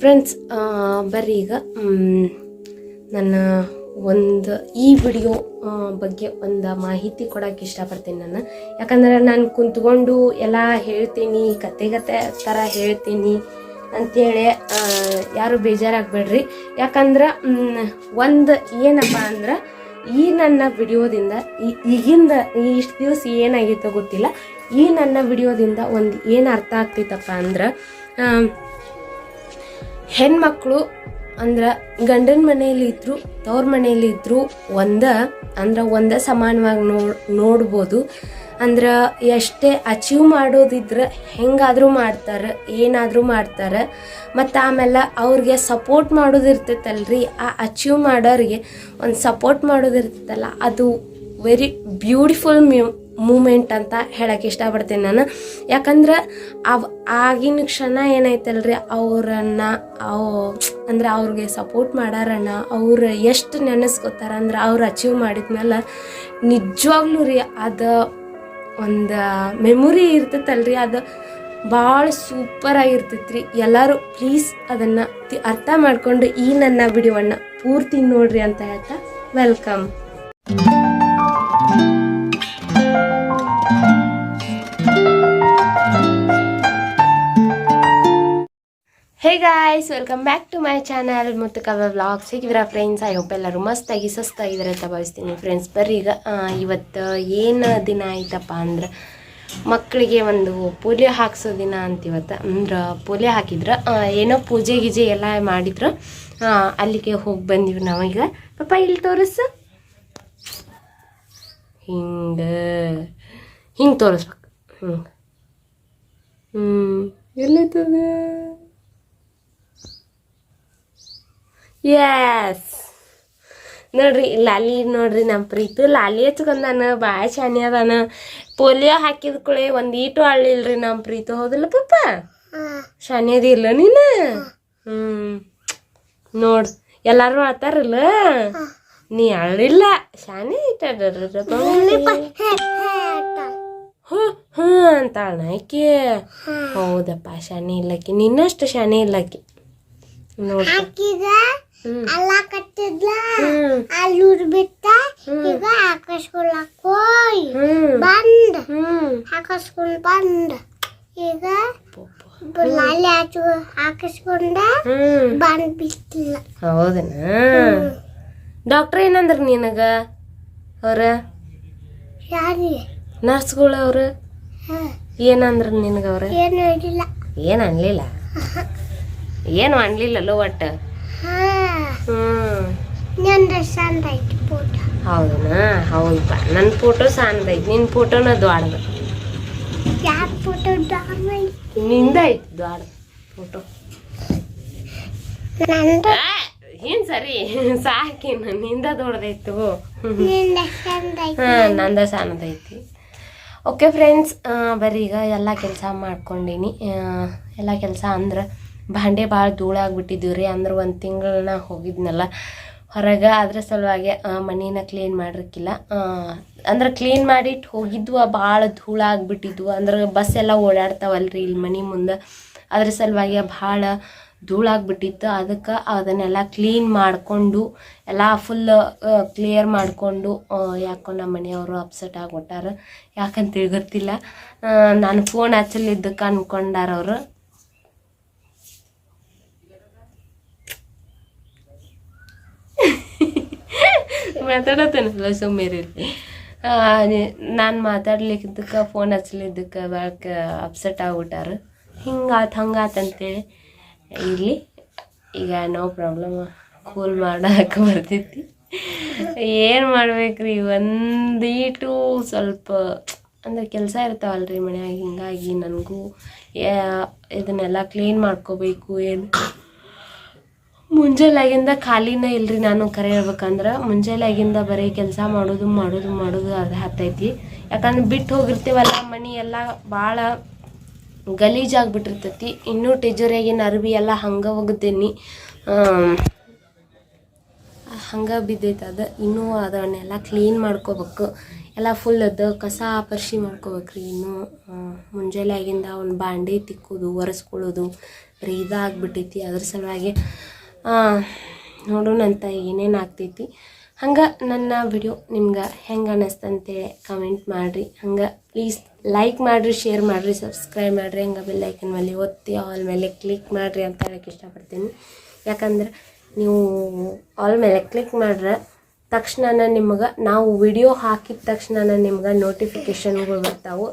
Friends ಬರ್ರಿ ಈಗ. ನನ್ನ ಒಂದು ಈ ವಿಡಿಯೋ ಬಗ್ಗೆ ಒಂದು ಮಾಹಿತಿ ಕೊಡೋಕೆ ಇಷ್ಟಪಡ್ತೀನಿ ನಾನು. ಯಾಕಂದ್ರೆ ನಾನು ಕುಂತ್ಕೊಂಡು ಎಲ್ಲ ಹೇಳ್ತೀನಿ, ಕತೆ ಕತೆ ಥರ ಹೇಳ್ತೀನಿ ಅಂಥೇಳಿ ಯಾರು ಬೇಜಾರಾಗಬೇಡ್ರಿ. ಯಾಕಂದ್ರೆ ಒಂದು ಏನಪ್ಪ ಅಂದ್ರೆ, ಈ ನನ್ನ ವಿಡಿಯೋದಿಂದ ಈಗಿಂದ ಇಷ್ಟು ದಿವಸ ಏನಾಗಿತ್ತೋ ಗೊತ್ತಿಲ್ಲ. ಈ ನನ್ನ ವಿಡಿಯೋದಿಂದ ಒಂದು ಏನು ಅರ್ಥ ಆಗ್ತೈತಪ್ಪ ಅಂದ್ರೆ ಹೆಣ್ಮಕ್ಳು ಅಂದ್ರೆ ಗಂಡನ ಮನೆಯಲ್ಲಿ ಇದ್ರು, ತವ್ರ ಮನೆಯಲ್ಲಿ ಇದ್ರು ಒಂದ, ಅಂದ್ರೆ ಒಂದ ಸಮಾನವಾಗಿ ನೋಡ್, ನೋಡ್ಬೋದು. ಅಂದ್ರೆ ಎಷ್ಟೇ ಅಚೀವ್ ಮಾಡೋದಿದ್ರೆ ಹೆಂಗಾದರೂ ಮಾಡ್ತಾರೆ, ಏನಾದರೂ ಮಾಡ್ತಾರೆ. ಮತ್ತು ಆಮೇಲೆ ಅವ್ರಿಗೆ ಸಪೋರ್ಟ್ ಮಾಡೋದಿರ್ತೈತಲ್ರಿ, ಆ ಅಚೀವ್ ಮಾಡೋರಿಗೆ ಒಂದು ಸಪೋರ್ಟ್ ಮಾಡೋದಿರ್ತೈತಲ್ಲ, ಅದು ವೆರಿ ಬ್ಯೂಟಿಫುಲ್ ಮ್ಯೂ ಮೂಮೆಂಟ್ ಅಂತ ಹೇಳಕ್ಕೆ ಇಷ್ಟಪಡ್ತೀನಿ ನಾನು. ಯಾಕಂದ್ರೆ ಅವ್ ಆಗಿನ ಕ್ಷಣ ಏನೈತಲ್ರಿ, ಅವರನ್ನು ಅವ್ ಅಂದ್ರೆ ಅವ್ರಿಗೆ ಸಪೋರ್ಟ್ ಮಾಡಾರಣ್ಣ, ಅವ್ರು ಎಷ್ಟು ನೆನೆಸ್ಕೊತಾರ ಅಂದ್ರೆ ಅವ್ರು ಅಚೀವ್ ಮಾಡಿದ್ಮೇಲೆ ನಿಜವಾಗ್ಲೂ ರೀ ಅದು ಒಂದು ಮೆಮೊರಿ ಇರ್ತೈತಲ್ರಿ, ಅದು ಭಾಳ ಸೂಪರ್ ಆಗಿರ್ತೈತ್ರಿ. ಎಲ್ಲರೂ ಪ್ಲೀಸ್ ಅದನ್ನು ಅರ್ಥ ಮಾಡ್ಕೊಂಡು ಈ ನನ್ನ ವಿಡಿಯೋವನ್ನು ಪೂರ್ತಿ ನೋಡ್ರಿ ಅಂತ ಹೇಳ್ತಾ welcome hey guys welcome back to my channel ಮತ್ತು ಕವ ವ್ಲಾಗ್ಸ್ ಹೇಗಿದ್ದೀರಾ ಫ್ರೆಂಡ್ಸ್ ಐ ಹೋಪ್ ಎಲ್ಲರೂ ಮಸ್ತಾಗಿ, ಸಸ್ತಾಗಿದ್ದಾರೆ ಅಂತ ಭಾವಿಸ್ತೀನಿ ಫ್ರೆಂಡ್ಸ್ ಬರ್ರಿ ಈಗ ಇವತ್ತು ಏನು ದಿನ ಆಯ್ತಪ್ಪ ಅಂದ್ರೆ ಮಕ್ಕಳಿಗೆ ಒಂದು ಪೋಲಿಯೋ ಹಾಕ್ಸೋ ದಿನ ಅಂತ ಇವತ್ತು ಅಂದ್ರೆ ಪೋಲಿಯೋ ಹಾಕಿದ್ರು ಏನೋ ಪೂಜೆ ಗೀಜೆ ಎಲ್ಲ ಮಾಡಿದ್ರು. ಅಲ್ಲಿಗೆ ಹೋಗಿ ಬಂದಿವಿ ನಾವೀಗ. ಪಾಪ ಇಲ್ಲಿ ತೋರಿಸು. ಹಿಂಗೆ ಹಿಂಗೆ ತೋರಿಸ್ಬೇಕು. ಹಿಂಗೆ ಹ್ಞೂ ಎಲ್ಲೈತದ ಎಸ್ ನೋಡ್ರಿ ಲಾಲಿ ನೋಡ್ರಿ ನಮ್ಮ ಪ್ರೀತು ಲಾಲಿ ಹಚ್ಕೊಂಡಾನ ಭಾಳ ಶಾನಿ ಅದಾನ. ಪೋಲಿಯೋ ಹಾಕಿದ ಕೂಳೆ ಒಂದು ಈಟು ಅಳ್ಳಿಲ್ರಿ ನಮ್ಮ ಪ್ರೀತು ಹೌದಲ್ಲ ಪಪ್ಪ? ಶಾನಿ ಅದಿಲ್ಲ ನೀನು? ಹ್ಮ್. ನೋಡ್ ಎಲ್ಲಾರು ಅಳ್ತಾರಲ್ಲ? ನೀ ಅಳ್ಳಿಲ್ಲ ಶಾನಿ ಹ್ಞೂ ಹ್ಞೂ ಆಕೆ ಹೌದಪ್ಪ ಶಾನಿ ಇಲ್ಲಕಿ ನಿನ್ನಷ್ಟು ಶಾನಿ ಇಲ್ಲಕ್ಕಿ. ಹಾಕಿದ? ಹ್ಮ್. ಅಲ್ಲ ಕಟ್ಟಿದ್ಲ? ಅಲ್ಲಿ ಊರ್ ಬಿಟ್ಟ? ಈಗ ಹಾಕಿಸ್ಕೊಳಕ್ ಹೋಯ್. ಬಂದ್. ಹ್ಮ್. ಬಂದ್. ಈಗ ಲಾಲಿ ಆಚು ಹಾಕಿಸ್ಕೊಂಡ ಹ್ಮ್. ಬಂದ್ ಬಿಟ್ಟಿಲ್ಲ. ಹೌದನ? ಡಾಕ್ಟರ್ ಏನಂದ್ರ ನಿನಗ? ಅವ್ರ? ಯಾರಿ ನರ್ಸ್ಗಳು ಅವ್ರ? ಏನಂದ್ರ ನಿನಗ ಅವ್ರ? ಏನು ಅನ್ಲಿಲ್ಲ ಏನ್ ಅನ್ಲಿಲ್ಲ? ಏನು ಒಟ್ಟು? ಒಟ್ಟ ಹೌದನ ಹೌದಪ್ಪ ನನ್ನ ಫೋಟೋ ಐತಿ ನಿನ್ನ ಫೋಟೋನ ದ್ವಾಡದ ಯಾರ ಫೋಟೋ ಡಾರ್ಮ ಐತಿ ನಿಂದ ಐತಿ ದ್ವಾಡ ಫೋಟೋ ನಂದ. ಏನ್ ಸರಿ? ಸಾಕಿನ ನಿಂದ ದೊಡ್ಡದೈತು ನಂದ ಸಣ್ಣದೈತಿ ಓಕೆ ಫ್ರೆಂಡ್ಸ್ ಬರೀ ಈಗ ಎಲ್ಲ ಕೆಲಸ ಮಾಡ್ಕೊಂಡಿನಿ. ಎಲ್ಲ ಕೆಲಸ ಅಂದ್ರೆ ಭಾಂಡೆ ಭಾಳ ಧೂಳಾಗ್ಬಿಟ್ಟಿದ್ದೀವಿ ರೀ, ಅಂದ್ರೆ ಒಂದು ತಿಂಗಳನ್ನ ಹೋಗಿದ್ನಲ್ಲ. ಹೊರಗೆ ಅದ್ರ ಸಲುವಾಗಿ ಮನೇನ ಕ್ಲೀನ್ ಮಾಡಿರಕ್ಕಿಲ್ಲ ಅಂದ್ರೆ ಕ್ಲೀನ್ ಮಾಡಿಟ್ಟು ಹೋಗಿದ್ವು, ಭಾಳ ಧೂಳಾಗ್ಬಿಟ್ಟಿದ್ವು ಅಂದ್ರೆ ಬಸ್ ಎಲ್ಲ ಓಡಾಡ್ತಾವಲ್ರಿ ಇಲ್ಲಿ ಮನೆ ಮುಂದೆ. ಅದ್ರ ಸಲುವಾಗಿ ಭಾಳ ಧೂಳಾಗ್ಬಿಟ್ಟಿತ್ತು ಅದಕ್ಕೆ ಅದನ್ನೆಲ್ಲ ಕ್ಲೀನ್ ಮಾಡಿಕೊಂಡು, ಎಲ್ಲ ಫುಲ್ ಕ್ಲಿಯರ್ ಮಾಡಿಕೊಂಡು ಯಾಕೋ ನಮ್ಮ ಮನೆಯವರು ಅಪ್ಸೆಟ್ ಆಗಿಬಿಟ್ಟಾರ ಯಾಕಂತ ಗೊತ್ತಿಲ್ಲ ನಾನು ಫೋನ್ ಹಚ್ಚಲಿದ್ದಕ್ಕೆ ಅನ್ಕೊಂಡಾರ ಅವರು ಮಾತಾಡತ್ತೇನಲ್ಲ ಸುಮ್ಮನೆ ನಾನು ಮಾತಾಡ್ಲಿಕ್ಕೆ ಫೋನ್ ಹಚ್ಲಿದ್ದಕ್ಕೆ ಭಾಳ ಅಪ್ಸೆಟ್ ಆಗ್ಬಿಟ್ಟಾರ. ಹಿಂಗಾತು, ಹಂಗಾತ್ ಅಂತೇಳಿ. ಇಲ್ಲಿ, ಈಗ ನೋ ಪ್ರಾಬ್ಲಮ್ ಕೂಲ್ ಮಾಡಕ್ಕೆ ಬರ್ತೈತಿ. ಏನು ಮಾಡ್ಬೇಕ್ರಿ? ಒಂದೀಟು ಸ್ವಲ್ಪ, ಅಂದ್ರೆ ಕೆಲಸ ಇರ್ತಾವಲ್ರಿ ಮನ್ಯಾಗ, ಹಿಂಗಾಗಿ ನನಗೂ ಇದನ್ನೆಲ್ಲ ಕ್ಲೀನ್ ಮಾಡ್ಕೋಬೇಕು, ಏನು ಮುಂಜಾನೆಯಾಗಿಂದ ಖಾಲಿನ ಇಲ್ರಿ ನಾನು ಕರೆ ಹೇಳ್ಬೇಕಂದ್ರೆ. ಮುಂಜಾನಾಗಿಂದ ಬರೀ ಕೆಲಸ ಮಾಡೋದು ಮಾಡೋದು ಮಾಡೋದು ಅದು ಹತ್ತೈತಿ ಯಾಕಂದ್ರೆ ಬಿಟ್ಟು ಹೋಗಿರ್ತೀವಲ್ಲ, ಮನೆ ಎಲ್ಲ ಭಾಳ ಗಲೀಜಾಗ್ಬಿಟ್ಟಿರ್ತೈತಿ ಇನ್ನೂ ಟೆಜರಿಯಾಗಿನ ಅರ್ಬಿ ಎಲ್ಲ ಹಂಗೆ ಒಗ್ದೀನಿ ಹಂಗೆ ಬಿದ್ದೈತೆ ಅದು. ಇನ್ನೂ ಅದನ್ನೆಲ್ಲ ಕ್ಲೀನ್ ಮಾಡ್ಕೋಬೇಕು. ಎಲ್ಲ ಫುಲ್ ಅದು. ಕಸ ಪರ್ಶಿ ಮಾಡ್ಕೋಬೇಕ್ರಿ ಇನ್ನು. ಮುಂಜಾನೆ ಆಗಿಂದ ಒಂದು ಬಾಂಡೆ ತಿಕ್ಕೋದು, ಒರೆಸ್ಕೊಳ್ಳೋದು. ರೀ ಇದಾಗ್ಬಿಟ್ಟೈತಿ. ಅದ್ರ ಸಲುವಾಗಿ ಆ, ನೋಡೋಣಂತ ಏನೇನು ಆಗ್ತೈತಿ. ಹಂಗೆ ನನ್ನ ವಿಡಿಯೋ ನಿಮ್ಗೆ ಹೆಂಗೆ ಅನ್ನಿಸ್ತಂತೇಳಿ ಕಮೆಂಟ್ ಮಾಡಿರಿ. ಹಂಗೆ ಪ್ಲೀಸ್ ಲೈಕ್ ಮಾಡಿರಿ ಶೇರ್ ಮಾಡಿರಿ ಸಬ್ಸ್ಕ್ರೈಬ್ ಮಾಡಿರಿ. ಹಂಗೆ ಬೆಲ್ಲೈಕನ್ ಮೇಲೆ ಒತ್ತಿ ಆಲ್ ಮೇಲೆ ಕ್ಲಿಕ್ ಮಾಡಿರಿ ಅಂತ ಹೇಳಕ್ಕೆ ಇಷ್ಟಪಡ್ತೀನಿ. ಯಾಕಂದ್ರೆ ನೀವು ಆಲ್ ಮೇಲೆ ಕ್ಲಿಕ್ ಮಾಡ್ರೆ ತಕ್ಷಣ ನಿಮ್ಗೆ ನಾವು ವಿಡಿಯೋ ಹಾಕಿದ ತಕ್ಷಣ ನಿಮ್ಗೆ ನೋಟಿಫಿಕೇಷನ್ಗಳು ಬರ್ತಾವೆ.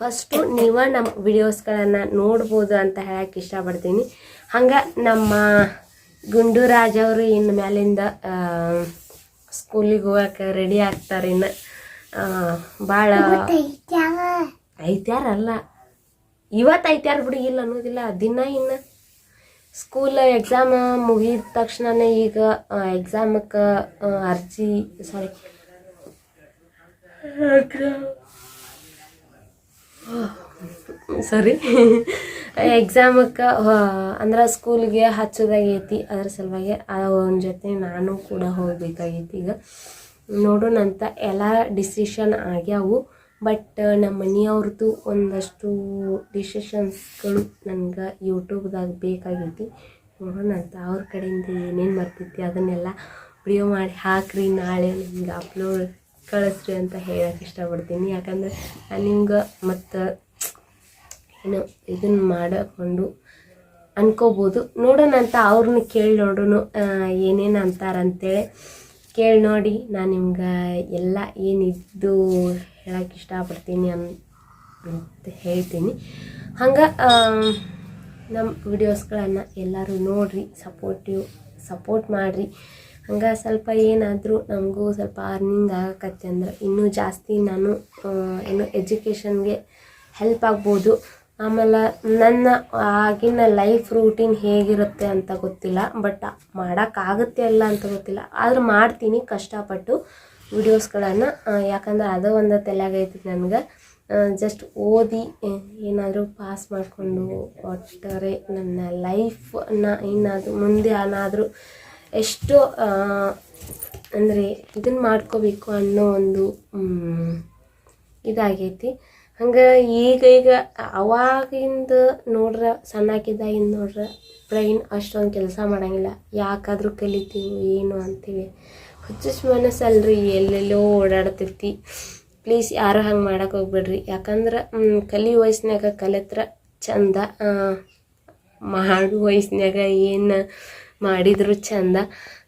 ಫಸ್ಟು ನೀವು ನಮ್ಮ ವಿಡಿಯೋಸ್ಗಳನ್ನು ನೋಡ್ಬೋದು ಅಂತ ಹೇಳಕ್ಕೆ ಇಷ್ಟಪಡ್ತೀನಿ. ಹಂಗೆ ನಮ್ಮ ಗುಂಡುರಾಜ್ ಅವರು ಇನ್ನು ಮ್ಯಾಲಿಂದ ಸ್ಕೂಲಿಗೆ ಹೋಗಕ್ಕೆ ರೆಡಿ ಆಗ್ತಾರೆ ಇನ್ನು. ಭಾಳ ಐತ್ಯಾರಲ್ಲ ಇವತ್ತು ಐತ್ಯಾರ ಬಿಡಿ ಇಲ್ಲ ಅನ್ನೋದಿಲ್ಲ ದಿನ ಇನ್ನು. ಸ್ಕೂಲ್ ಎಕ್ಸಾಮ್ ಮುಗಿದ ತಕ್ಷಣನೇ ಈಗ ಎಕ್ಸಾಮಕ್ಕೆ ಅರ್ಜಿ ಸಾರಿ ಸಾರಿ ಎಕ್ಸಾಮಕ್ಕೆ ಅಂದ್ರೆ ಸ್ಕೂಲ್ಗೆ ಹಚ್ಚೋದಾಗೈತಿ. ಅದ್ರ ಸಲುವಾಗಿ ಅವನ ಜೊತೆ ನಾನು ಕೂಡ ಹೋಗ್ಬೇಕಾಗೈತಿ ಈಗ. ನೋಡೋಣಂತ ಎಲ್ಲ ಡಿಸಿಷನ್ ಆಗ್ಯಾವು. ಬಟ್ ನಮ್ಮ ಮನೆಯವ್ರದ್ದು ಒಂದಷ್ಟು ಡಿಸಿಷನ್ಸ್ಗಳು ನನಗೆ ಯೂಟ್ಯೂಬ್ದಾಗ ಬೇಕಾಗೈತಿ. ನೋಡೋಣಂತ ಅವ್ರ ಕಡೆಯಿಂದ ಏನೇನು ಬರ್ತೈತಿ ಅದನ್ನೆಲ್ಲ ವಿಡಿಯೋ ಮಾಡಿ ಹಾಕ್ರಿ. ನಾಳೆ ನಿಮ್ಗೆ ಅಪ್ಲೋಡ್ ಕಳಿಸ್ರಿ ಅಂತ ಹೇಳಕ್ಕೆ ಇಷ್ಟಪಡ್ತೀನಿ. ಯಾಕಂದ್ರೆ ನಾನು ನಿಮ್ಗೆ ಮತ್ತು ಏನು ಇದನ್ನು ಮಾಡಿಕೊಂಡು ಅನ್ಕೋಬೋದು. ನೋಡೋಣ ಅಂತ ಅವ್ರನ್ನ ಕೇಳಿ ನೋಡೋಣ ಏನೇನು ಅಂತಾರಂತೇಳಿ ಕೇಳಿ ನೋಡಿ. ನಾನು ನಿಮ್ಗೆ ಎಲ್ಲ ಏನಿದ್ದು ಹೇಳಕ್ಕೆ ಇಷ್ಟಪಡ್ತೀನಿ ಅಂತ ಹೇಳ್ತೀನಿ. ಹಂಗೆ ನಮ್ಮ ವಿಡಿಯೋಸ್ಗಳನ್ನು ಎಲ್ಲರೂ ನೋಡಿರಿ ಸಪೋರ್ಟಿವ್ ಸಪೋರ್ಟ್ ಮಾಡಿರಿ. ಹಂಗೆ ಸ್ವಲ್ಪ ಏನಾದರೂ ನಮಗೂ ಸ್ವಲ್ಪ ಅರ್ನಿಂಗ್ ಆಗಕತ್ತೆ ಅಂದ್ರೆ ಇನ್ನೂ ಜಾಸ್ತಿ ನಾನು ಏನು ಎಜುಕೇಷನ್ಗೆ ಹೆಲ್ಪ್ ಆಗ್ಬೋದು. ಆಮೇಲೆ ನನ್ನ ಆಗಿನ ಲೈಫ್ ರೂಟೀನ್ ಹೇಗಿರುತ್ತೆ ಅಂತ ಗೊತ್ತಿಲ್ಲ ಬಟ್ ಮಾಡೋಕ್ಕಾಗುತ್ತೆ ಅಲ್ಲ ಅಂತ ಗೊತ್ತಿಲ್ಲ. ಆದ್ರೆ ಮಾಡ್ತೀನಿ, ಕಷ್ಟಪಟ್ಟು ವಿಡಿಯೋಸ್ಗಳನ್ನು ಯಾಕಂದ್ರೆ ಅದು ಒಂದು ತಲೆಯಾಗೈತಿ ನನಗೆ. ಜಸ್ಟ್ ಓದಿ ಏನಾದರೂ ಪಾಸ್ ಮಾಡಿಕೊಂಡು ಒಟ್ಟಾರೆ ನನ್ನ ಲೈಫನ್ನ ಏನಾದರೂ ಮುಂದೆ ಏನಾದರೂ ಎಷ್ಟು ಅಂದರೆ ಇದನ್ನು ಮಾಡ್ಕೋಬೇಕು ಅನ್ನೋ ಒಂದು ಇದಾಗೈತಿ. ಹಂಗೆ ಈಗ ಈಗ ಅವಾಗಿಂದ ನೋಡ್ರೆ ಸಣ್ಣಾಕಿದ್ದಾಗಿಂದ ನೋಡ್ರೆ ಬ್ರೈನ್ ಅಷ್ಟೊಂದು ಕೆಲಸ ಮಾಡೋಂಗಿಲ್ಲ. ಯಾಕಾದರೂ ಕಲಿತೀವಿ, ಏನು ಅಂತೀವಿ. ಹುಚ್ಚು ಮನಸ್ಸಲ್ರಿ, ಎಲ್ಲೆಲ್ಲೋ ಓಡಾಡ್ತಿರ್ತಿ. ಪ್ಲೀಸ್ ಯಾರು ಹಂಗೆ ಮಾಡೋಕೆ ಹೋಗ್ಬೇಡ್ರಿ. ಯಾಕಂದ್ರೆ ಕಲಿ ವಯಸ್ಸಿನಾಗ ಕಲಿತ್ರ ಚಂದ ಮಾಡು ವಯಸ್ಸಿನಾಗ ಏನು ಮಾಡಿದ್ರು ಚಂದ.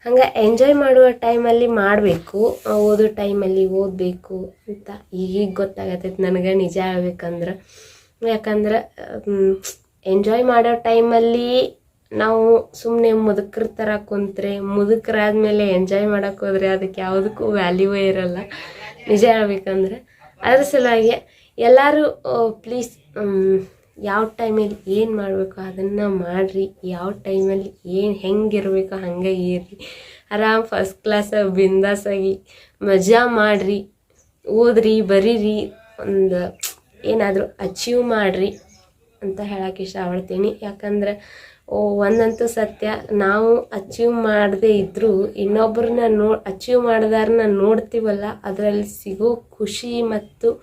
ಹಂಗೆ ಎಂಜಾಯ್ ಮಾಡುವ ಟೈಮಲ್ಲಿ ಮಾಡಬೇಕು ಓದೋ ಟೈಮಲ್ಲಿ ಓದಬೇಕು ಅಂತ ಈಗೀಗ ಗೊತ್ತಾಗತ್ತೈತೆ ನನಗೆ ನಿಜ ಹೇಳ್ಬೇಕಂದ್ರೆ. ಯಾಕಂದ್ರೆ ಎಂಜಾಯ್ ಮಾಡೋ ಟೈಮಲ್ಲಿ ನಾವು ಸುಮ್ಮನೆ ಮುದುಕ್ರ ಥರ ಕುಂತ್ರೆ, ಮುದುಕರಾದ್ಮೇಲೆ ಎಂಜಾಯ್ ಮಾಡೋಕೆ ಹೋದ್ರೆ ಅದಕ್ಕೆ ಯಾವುದಕ್ಕೂ ವ್ಯಾಲ್ಯೂವೇ ಇರಲ್ಲ. ನಿಜ ಹೇಳ್ಬೇಕಂದ್ರೆ, ಅದ್ರ ಸಲುವಾಗಿ ಎಲ್ಲರೂ ಪ್ಲೀಸ್ ಯಾವ ಟೈಮಲ್ಲಿ ಏನು ಮಾಡಬೇಕು ಅದನ್ನು ಮಾಡಿರಿ. ಯಾವ ಟೈಮಲ್ಲಿ ಏನು ಹೆಂಗಿರಬೇಕು ಹಾಗೆ ಇರ್ರಿ. ಆರಾಮ್ ಫಸ್ಟ್ ಕ್ಲಾಸ್ ಬಿಂದಾಸಾಗಿ ಮಜಾ ಮಾಡಿರಿ. ಓದ್ರಿ, ಬರೀರಿ, ಒಂದು ಏನಾದರೂ ಅಚೀವ್ ಮಾಡಿರಿ ಅಂತ ಹೇಳಕ್ಕೆ ಇಷ್ಟಪಡ್ತೀನಿ. ಯಾಕಂದ್ರೆ, ಓ, ಒಂದಂತೂ ಸತ್ಯ. ನಾವು ಅಚೀವ್ ಮಾಡದೇ ಇದ್ದರೂ ಇನ್ನೊಬ್ಬರನ್ನ ನೋ ಅಚೀವ್ ಮಾಡಿದಾರನ್ನ ನೋಡ್ತೀವಲ್ಲ, ಅದರಲ್ಲಿ ಸಿಗೋ ಖುಷಿ ಮತ್ತು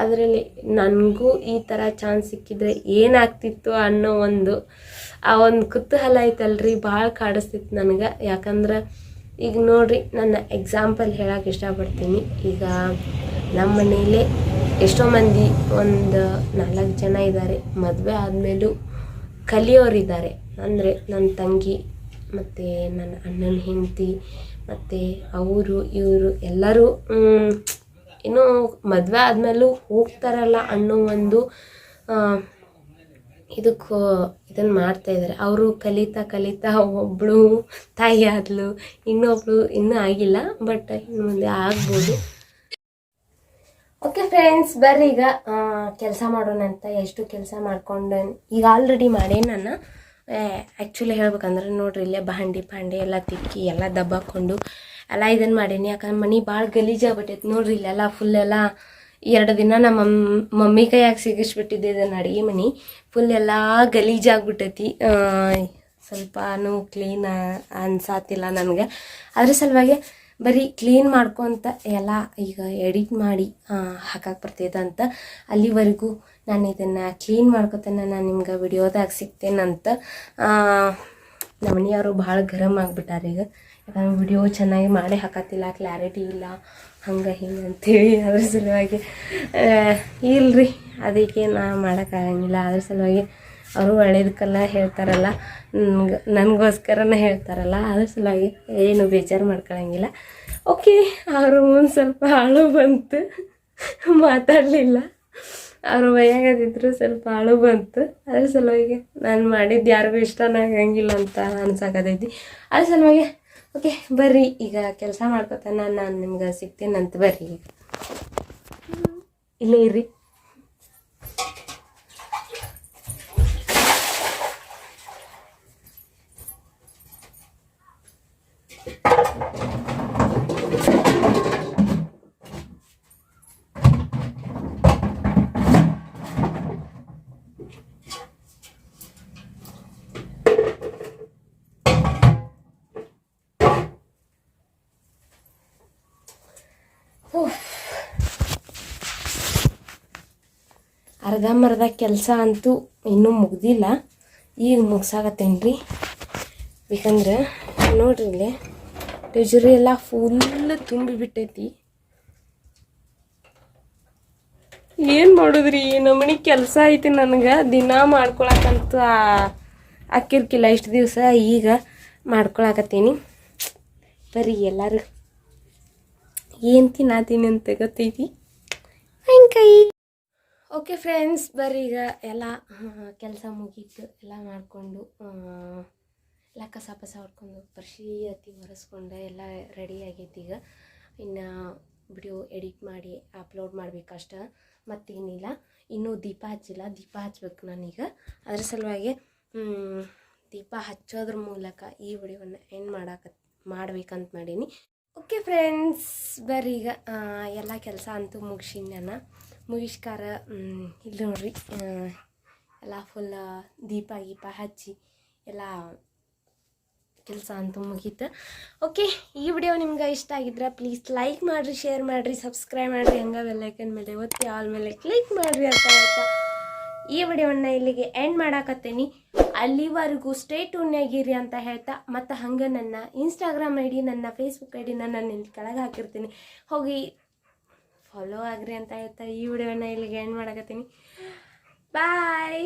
ಅದರಲ್ಲಿ ನನಗೂ ಈ ಥರ ಚಾನ್ಸ್ ಸಿಕ್ಕಿದ್ರೆ ಏನಾಗ್ತಿತ್ತು ಅನ್ನೋ ಒಂದು, ಆ ಒಂದು ಕುತೂಹಲ ಐತಲ್ರಿ ಭಾಳ ಕಾಡಿಸ್ತಿತ್ತು ನನಗೆ. ಯಾಕಂದ್ರೆ ಈಗ ನೋಡಿರಿ, ನನ್ನ ಎಕ್ಸಾಂಪಲ್ ಹೇಳಕ್ಕೆ ಇಷ್ಟಪಡ್ತೀನಿ. ಈಗ ನಮ್ಮ ಮನೇಲಿ ಎಷ್ಟೋ ಮಂದಿ ಒಂದು ನಾಲ್ಕು ಜನ ಇದ್ದಾರೆ ಮದುವೆ ಆದಮೇಲೂ ಕಲಿಯೋರಿದ್ದಾರೆ ಅಂದರೆ ನನ್ನ ತಂಗಿ, ಮತ್ತು ನನ್ನ ಅಣ್ಣನ ಹೆಂಡತಿ, ಮತ್ತು ಅವರು, ಇವರು ಎಲ್ಲರೂ ಏನೋ ಮದುವೆ ಆದಮೇಲೂ ಹೋಗ್ತಾರಲ್ಲ ಅನ್ನೋ ಒಂದು ಇದಕ್ಕೆ ಇದನ್ನು ಮಾಡ್ತಾ ಇದ್ದಾರೆ ಅವರು ಕಲಿತಾ ಕಲಿತಾ ಒಬ್ಬಳು ತಾಯಿ ಆದಳು ಇನ್ನೊಬ್ಳು ಇನ್ನೂ ಆಗಿಲ್ಲ, ಬಟ್ ಇನ್ನು ಮುಂದೆ ಆಗ್ಬೋದು. ಓಕೆ ಫ್ರೆಂಡ್ಸ್ ಬರ್ರಿ ಈಗ ಕೆಲಸ ಮಾಡೋಣ ಅಂತ ಎಷ್ಟು ಕೆಲಸ ಮಾಡ್ಕೊಂಡು ಈಗ ಆಲ್ರೆಡಿ ಮಾಡೇ ನಾನು ಆ್ಯಕ್ಚುಲಿ ಹೇಳ್ಬೇಕಂದ್ರೆ ನೋಡ್ರಿ, ಇಲ್ಲೇ ಬಾಂಡಿ ಪಾಂಡಿ ಎಲ್ಲ ತಿಕ್ಕಿ ಎಲ್ಲ ದಬ್ಬಾಕೊಂಡು ಎಲ್ಲ ಇದನ್ನು ಮಾಡೀನಿ. ಯಾಕಂದ್ರೆ ಮನೆ ಭಾಳ ಗಲೀಜಾಗ್ಬಿಟ್ಟೈತೆ ನೋಡ್ರಿ, ಇಲ್ಲೆಲ್ಲ ಫುಲ್ ಎಲ್ಲ ಎರಡು ದಿನ ನಮ್ಮ ಮಮ್ಮಿ ಕೈಯಾಗ ಸಿಗಿಸ್ಬಿಟ್ಟಿದ್ದೆ ಇದನ್ನು ಅಡುಗೆ ಮನೆ. ಫುಲ್ ಎಲ್ಲ ಗಲೀಜಾಗ್ಬಿಟ್ಟೈತಿ ಸ್ವಲ್ಪ ಸ್ವಲ್ಪನೂ ಕ್ಲೀನ್ ಅನ್ಸಾತಿಲ್ಲ ನನಗೆ. ಅದ್ರ ಸಲುವಾಗಿ ಬರೀ ಕ್ಲೀನ್ ಮಾಡ್ಕೊತ ಎಲ್ಲ ಈಗ ಎಡಿಟ್ ಮಾಡಿ ಹಾಕಕ್ಕೆ ಬರ್ತೈತೆ ಅಂತ ಅಲ್ಲಿವರೆಗೂ ನಾನು ಇದನ್ನು ಕ್ಲೀನ್ ಮಾಡ್ಕೊತೇನೆ, ನಾನು ನಿಮ್ಗೆ ವಿಡಿಯೋದಾಗ ಸಿಗ್ತೇನಂತ. ನಮ್ಮ ಮನೆಯವರು ಭಾಳ ಗರಮ್ ಆಗಿಬಿಟ್ಟಾರೆ ಈಗ. ಯಾಕಂದ್ರೆ ವಿಡಿಯೋ ಚೆನ್ನಾಗಿ ಮಾಡೇ ಹಾಕತ್ತಿಲ್ಲ ಕ್ಲಾರಿಟಿ ಇಲ್ಲ, ಹಂಗೆ ಹಿಂಗೆ ಅಂತೇಳಿ ಅದ್ರ ಸಲುವಾಗಿ. ಇಲ್ರಿ, ಅದಕ್ಕೆ ನಾ ಮಾಡೋಕ್ಕಾಗಂಗಿಲ್ಲ ಅದ್ರ ಸಲುವಾಗಿ ಅವರು ಒಳ್ಳೇದಕ್ಕೆಲ್ಲ ಹೇಳ್ತಾರಲ್ಲ, ನನ್ಗೆ, ನನಗೋಸ್ಕರನೇ ಹೇಳ್ತಾರಲ್ಲ, ಅದ್ರ ಸಲುವಾಗಿ ಏನು ಬೇಜಾರು ಮಾಡ್ಕೊಳ್ಳಂಗಿಲ್ಲ ಓಕೆ ಅವರು ಒಂದು ಸ್ವಲ್ಪ ಹಾಳು ಬಂತು, ಮಾತಾಡಲಿಲ್ಲ. ಅವರು ಬೈಯಾಗದಿದ್ರು ಸ್ವಲ್ಪ ಅಳು ಬಂತು. ಅದ್ರ ಸಲುವಾಗಿ ನಾನು ಮಾಡಿದ್ದು ಯಾರಿಗೂ ಇಷ್ಟನೇ ಆಗಂಗಿಲ್ಲ ಅಂತ ಅನ್ಸಾಕತೈತಿ. ಅದ್ರ ಸಲುವಾಗಿ ಓಕೆ ಬರ್ರಿ, ಈಗ ಕೆಲಸ ಮಾಡ್ಕೊತಾನೆ, ನಾನು ನಿಮ್ಗೆ ಸಿಗ್ತೇನಂತ ಬರ್ರಿ. ಈಗ ಇಲ್ಲೇ ಇರ್ರಿ. ಅರ್ಧಂಬರ್ಧ ಕೆಲಸ ಅಂತೂ ಇನ್ನೂ ಮುಗ್ದಿಲ್ಲ. ಈಗ ಮುಗ್ಸಾಕತ್ತೇನೆ ರೀ ಬೇಕಂದ್ರೆ ನೋಡ್ರಿ ಇಲ್ಲಿ ಟೆಜುರಿ ಎಲ್ಲ ಫುಲ್ ತುಂಬಿಬಿಟ್ಟೈತಿ ಏನು ಮಾಡೋದ್ರಿ? ನಮ್ಮನೆ ಕೆಲಸ ಐತಿ ನನಗೆ, ದಿನ ಮಾಡ್ಕೊಳಕಂತ ಅಕ್ಕಿರ್ಕಿಲ್ಲ ಇಷ್ಟು ದಿವಸ ಈಗ ಮಾಡ್ಕೊಳಕತ್ತೀನಿ. ಬರ್ರಿ ಎಲ್ಲರೂ ಏನು ತಿನ್ನತೀನಿ ಅಂತ ಗೊತ್ತೈತಿ? ಕೈ ಓಕೆ ಫ್ರೆಂಡ್ಸ್ ಬರ್ರಿ ಈಗ ಎಲ್ಲ ಕೆಲಸ ಮುಗೀತು, ಎಲ್ಲ ಮಾಡಿಕೊಂಡು ಎಲ್ಲ ಕಸ ಪಸ ಹೊಡ್ಕೊಂಡು ಪರ್ಶಿ ಅತಿ ಒರೆಸ್ಕೊಂಡು ಎಲ್ಲ ರೆಡಿ ಆಗೈತಿ ಈಗ. ಇನ್ನು ವಿಡಿಯೋ ಎಡಿಟ್ ಮಾಡಿ ಅಪ್ಲೋಡ್ ಮಾಡಬೇಕಷ್ಟೆ, ಮತ್ತೇನಿಲ್ಲ. ಇನ್ನೂ ದೀಪ ಹಚ್ಚಿಲ್ಲ, ದೀಪ ಹಚ್ಬೇಕು ನಾನೀಗ. ಅದ್ರ ಸಲುವಾಗಿ ದೀಪ ಹಚ್ಚೋದ್ರ ಮೂಲಕ ಈ ವಿಡಿಯೋವನ್ನು ಎಂಡ್ ಮಾಡಾಕ, ಮಾಡ್ಬೇಕಂತ ಮಾಡೀನಿ. ಓಕೆ ಫ್ರೆಂಡ್ಸ್ ಬರ್ರಿ ಈಗ ಎಲ್ಲ ಕೆಲಸ ಅಂತೂ ಮುಗಿಸಿನಿ ನಾನು ಮುಗಿಸ್ಕಾರ ಇಲ್ಲಿ ನೋಡ್ರಿ ಎಲ್ಲ ಫುಲ್ ದೀಪ ಗೀಪ ಹಚ್ಚಿ ಎಲ್ಲ ಕೆಲಸ ಅಂತೂ ಮುಗೀತು. ಓಕೆ ಈ ವಿಡಿಯೋ ನಿಮ್ಗೆ ಇಷ್ಟ ಆಗಿದ್ರೆ ಪ್ಲೀಸ್ ಲೈಕ್ ಮಾಡಿರಿ ಶೇರ್ ಮಾಡಿರಿ ಸಬ್ಸ್ಕ್ರೈಬ್ ಮಾಡಿರಿ, ಹಂಗೆ ಬೆಲ್ಲೈಕನ್ ಮೇಲೆ ಒತ್ತಿ ಆಲ್ ಮೇಲೆ ಕ್ಲಿಕ್ ಮಾಡಿರಿ ಅಂತ ಹೇಳ್ತಾ. ಈ ವಿಡಿಯೋವನ್ನು ಇಲ್ಲಿಗೆ ಎಂಡ್ ಮಾಡಾಕತ್ತೇನಿ. ಅಲ್ಲಿವರೆಗೂ ಸ್ಟೇ ಟ್ಯೂನ್ಯಾಗಿರಿ ಅಂತ ಹೇಳ್ತಾ. ಮತ್ತು ಹಂಗೆ ನನ್ನ ಇನ್ಸ್ಟಾಗ್ರಾಮ್ ಐ ಡಿ ನನ್ನ ಫೇಸ್ಬುಕ್ ಐ ಡಿ ನಾನು ಇಲ್ಲಿ ಕೆಳಗೆ ಹಾಕಿರ್ತೀನಿ. ಹೋಗಿ ಫಾಲೋ ಆಗ್ರಿ ಅಂತ ಹೇಳ್ತಾ ಈ ವಿಡಿಯೋನ ಇಲ್ಲಿಗೆ ಎಂಡ್ ಮಾಡಕತ್ತೀನಿ. ಬಾಯ್